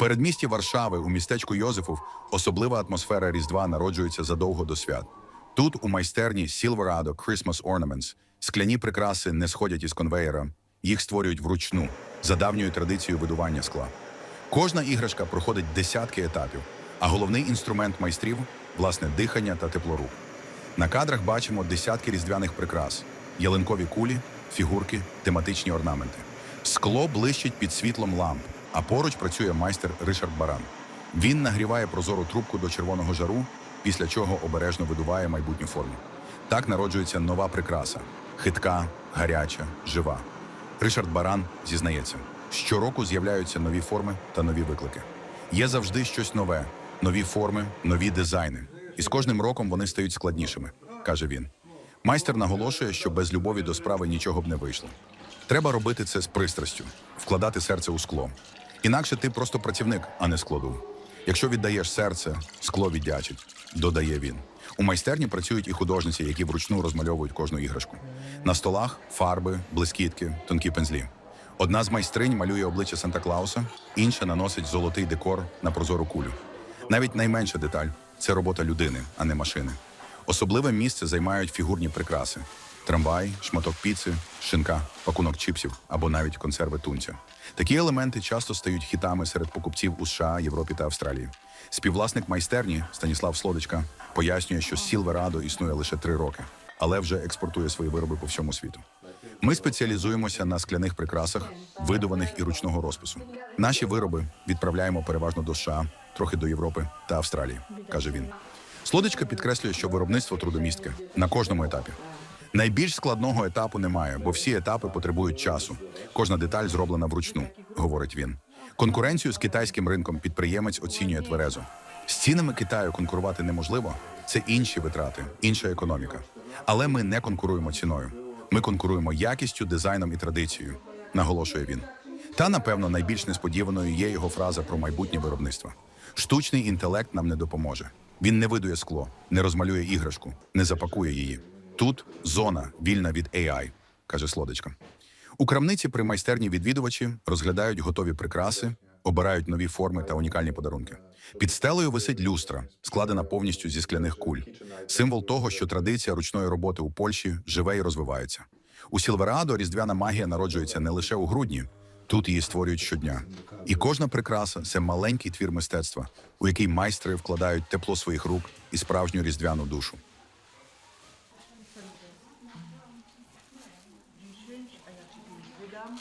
передмісті Варшави, у містечку Йозефов, особлива атмосфера Різдва народжується задовго до свят. Тут, у майстерні Silverado Christmas Ornaments, скляні прикраси не сходять із конвеєра, їх створюють вручну, за давньою традицією видування скла. Кожна іграшка проходить десятки етапів, а головний інструмент майстрів власне дихання та теплорук. На кадрах бачимо десятки різдвяних прикрас, ялинкові кулі, фігурки, тематичні орнаменти. Скло блищить під світлом ламп, а поруч працює майстер Ришард Баран. Він нагріває прозору трубку до червоного жару, після чого обережно видуває майбутню форму. Так народжується нова прикраса хитка, гаряча, жива. Ришард Баран зізнається, щороку з'являються нові форми та нові виклики. Є завжди щось нове, нові форми, нові дизайни. І з кожним роком вони стають складнішими, каже він. Майстер наголошує, що без любові до справи нічого б не вийшло. Треба робити це з пристрастю, вкладати серце у скло. Інакше ти просто працівник, а не складу. Якщо віддаєш серце, скло віддячить, додає він. У майстерні працюють і художниці, які вручну розмальовують кожну іграшку. На столах фарби, блискітки, тонкі пензлі. Одна з майстринь малює обличчя Санта Клауса, інша наносить золотий декор на прозору кулю. Навіть найменша деталь це робота людини, а не машини. Особливе місце займають фігурні прикраси: трамвай, шматок піци, шинка, пакунок чіпсів або навіть консерви тунця. Такі елементи часто стають хітами серед покупців у США, Європі та Австралії. Співвласник майстерні Станіслав Слодичка пояснює, що Сілверадо існує лише три роки, але вже експортує свої вироби по всьому світу. Ми спеціалізуємося на скляних прикрасах, видуваних і ручного розпису. Наші вироби відправляємо переважно до США, трохи до Європи та Австралії, каже він. Слодичка підкреслює, що виробництво трудомістке на кожному етапі. Найбільш складного етапу немає, бо всі етапи потребують часу. Кожна деталь зроблена вручну, говорить він. Конкуренцію з китайським ринком підприємець оцінює тверезо. З цінами Китаю конкурувати неможливо. Це інші витрати, інша економіка. Але ми не конкуруємо ціною. Ми конкуруємо якістю, дизайном і традицією, наголошує він. Та, напевно, найбільш несподіваною є його фраза про майбутнє виробництво. Штучний інтелект нам не допоможе. Він не видує скло, не розмалює іграшку, не запакує її. Тут зона вільна від AI, каже Слодичка. У крамниці при майстерні відвідувачі розглядають готові прикраси, обирають нові форми та унікальні подарунки. Під стелею висить люстра, складена повністю зі скляних куль, символ того, що традиція ручної роботи у Польщі живе і розвивається. У Сілверадо різдвяна магія народжується не лише у грудні, тут її створюють щодня. І кожна прикраса це маленький твір мистецтва, у який майстри вкладають тепло своїх рук і справжню різдвяну душу. ça. Du change à l'article de l'âme.